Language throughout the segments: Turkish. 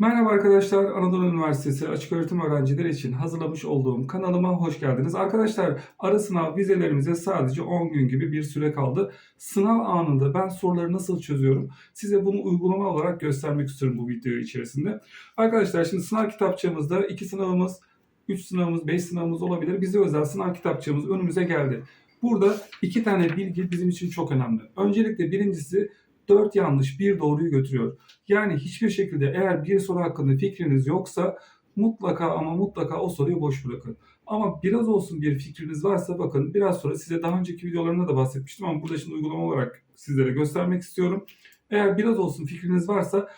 Merhaba arkadaşlar, Anadolu Üniversitesi Açık Öğretim Öğrencileri için hazırlamış olduğum kanalıma hoş geldiniz. Arkadaşlar, ara sınav vizelerimize sadece 10 gün gibi bir süre kaldı. Sınav anında ben soruları nasıl çözüyorum? Size bunu uygulama olarak göstermek istiyorum bu video içerisinde. Arkadaşlar şimdi sınav kitapçığımızda 2 sınavımız, 3 sınavımız, 5 sınavımız olabilir. Bize özel sınav kitapçığımız önümüze geldi. Burada iki tane bilgi bizim için çok önemli. Öncelikle birincisi 4 yanlış bir doğruyu götürüyor. Yani hiçbir şekilde eğer bir soru hakkında fikriniz yoksa mutlaka ama mutlaka o soruyu boş bırakın. Ama biraz olsun bir fikriniz varsa bakın biraz sonra size daha önceki videolarımda da bahsetmiştim ama burada şimdi uygulama olarak sizlere göstermek istiyorum. Eğer biraz olsun fikriniz varsa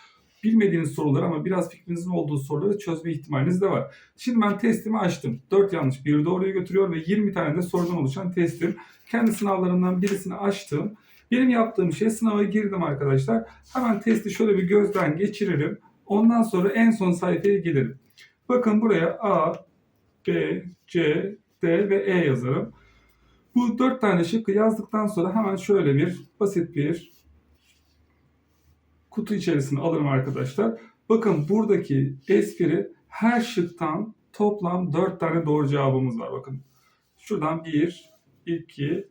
bilmediğiniz soruları ama biraz fikrinizin olduğu soruları çözme ihtimaliniz de var. Şimdi ben testimi açtım. 4 yanlış bir doğruyu götürüyor ve 20 tane de sorudan oluşan testim. Kendi sınavlarından birisini açtım. Benim yaptığım şey sınava girdim arkadaşlar. Hemen testi şöyle bir gözden geçirelim. Ondan sonra en son sayfaya gelirim. Bakın buraya A, B, C, D ve E yazarım. Bu dört tane şıkkı yazdıktan sonra hemen şöyle bir basit bir kutu içerisine alırım arkadaşlar. Bakın buradaki espri her şıktan toplam 4 tane doğru cevabımız var. Bakın şuradan 1, 2,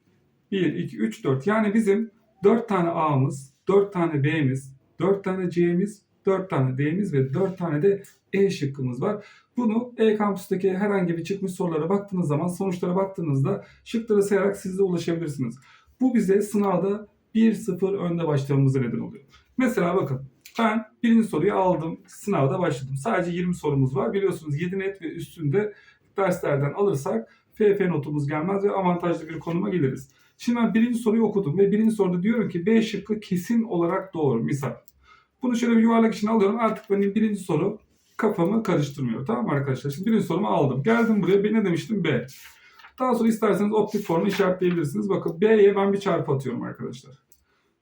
1, 2, 3, 4. Yani bizim 4 tane A'mız, 4 tane B'miz, 4 tane C'miz, 4 tane D'miz ve 4 tane de E şıkkımız var. Bunu E-Kampüs'teki herhangi bir çıkmış sorulara baktığınız zaman sonuçlara baktığınızda şıkları sayarak siz de ulaşabilirsiniz. Bu bize sınavda 1-0 önde başlamamıza neden oluyor. Mesela bakın ben birinci soruyu aldım. Sınavda başladım. Sadece 20 sorumuz var. Biliyorsunuz 7 net ve üstünde derslerden alırsak FF notumuz gelmez ve avantajlı bir konuma geliriz. Şimdi ben birinci soruyu okudum ve birinci soruda diyorum ki B şıkkı kesin olarak doğru. Misal. Bunu şöyle bir yuvarlak içine alıyorum. Artık benim birinci soru kafamı karıştırmıyor. Tamam mı arkadaşlar? Şimdi birinci sorumu aldım. Geldim buraya. Ben ne demiştim? B. Daha sonra isterseniz optik formu işaretleyebilirsiniz. Bakın B'ye ben bir çarpı atıyorum arkadaşlar.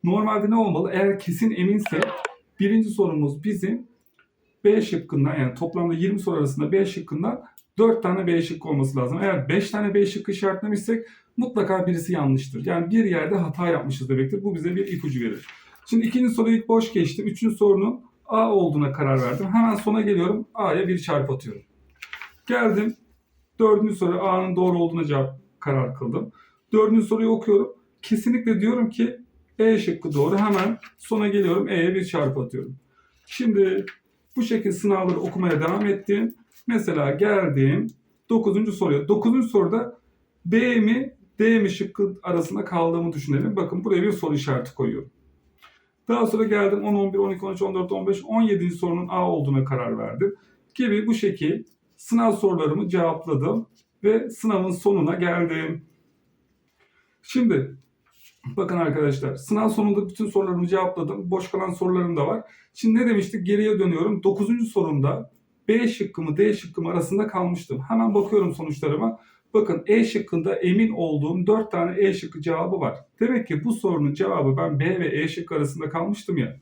Normalde ne olmalı? Eğer kesin eminse birinci sorumuz bizim B şıkkından yani toplamda 20 soru arasında B şıkkından 4 tane B şıkkı olması lazım. Eğer 5 tane B şıkkı işaretlemişsek mutlaka birisi yanlıştır. Yani bir yerde hata yapmışız demektir. Bu bize bir ipucu verir. Şimdi ikinci soruyu boş geçtim. Üçüncü sorunun A olduğuna karar verdim. Hemen sona geliyorum. A'ya bir çarpı atıyorum. Geldim. Dördüncü soru A'nın doğru olduğuna cevap karar kıldım. Dördüncü soruyu okuyorum. Kesinlikle diyorum ki E şıkkı doğru. Hemen sona geliyorum. E'ye bir çarpı atıyorum. Şimdi bu şekilde sınavları okumaya devam ettim. Mesela geldim 9. soruya. 9. soruda B mi D mi şıkkı arasında kaldığımı düşünelim. Bakın buraya bir soru işareti koyuyorum. Daha sonra geldim 10, 11, 12, 13, 14, 15, 17. sorunun A olduğuna karar verdim. Gibi bu şekil sınav sorularımı cevapladım ve sınavın sonuna geldim. Şimdi bakın arkadaşlar sınav sonunda bütün sorularımı cevapladım. Boş kalan sorularım da var. Şimdi ne demiştik? Geriye dönüyorum. 9. sorumda B şıkkı mı D şıkkı mı arasında kalmıştım. Hemen bakıyorum sonuçlarıma. Bakın E şıkkında emin olduğum 4 tane E şıkkı cevabı var. Demek ki bu sorunun cevabı ben B ve E şıkkı arasında kalmıştım ya.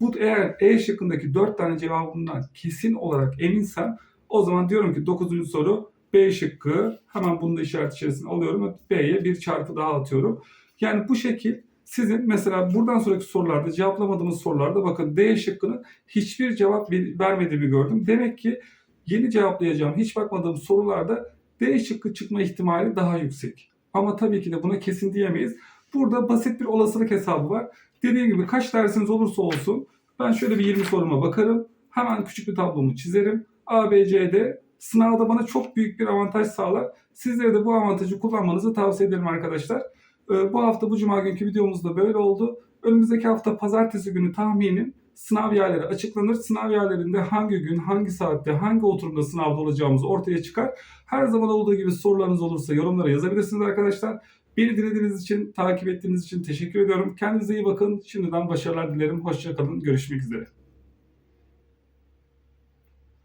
Bu eğer E şıkkındaki 4 tane cevabından kesin olarak eminsem o zaman diyorum ki 9. soru B şıkkı. Hemen bunu da işaret içerisine alıyorum. B'ye bir çarpı daha atıyorum. Yani bu şekil sizin mesela buradan sonraki sorularda cevaplamadığımız sorularda bakın D şıkkının hiçbir cevap vermediğimi gördüm. Demek ki yeni cevaplayacağım hiç bakmadığım sorularda D şıkkı çıkma ihtimali daha yüksek. Ama tabii ki de buna kesin diyemeyiz. Burada basit bir olasılık hesabı var. Dediğim gibi kaç dersiniz olursa olsun ben şöyle bir 20 soruma bakarım. Hemen küçük bir tablomu çizerim. A, B, C'de sınavda bana çok büyük bir avantaj sağlar. Sizlere de bu avantajı kullanmanızı tavsiye ederim arkadaşlar. Ee, bu hafta bu cuma günkü videomuz da böyle oldu. Önümüzdeki hafta pazartesi günü tahminim sınav yerleri açıklanır. Sınav yerlerinde hangi gün, hangi saatte, hangi oturumda sınavda olacağımız ortaya çıkar. Her zaman olduğu gibi sorularınız olursa yorumlara yazabilirsiniz arkadaşlar. Beni dinlediğiniz için, takip ettiğiniz için teşekkür ediyorum. Kendinize iyi bakın. Şimdiden başarılar dilerim. Hoşçakalın. Görüşmek üzere.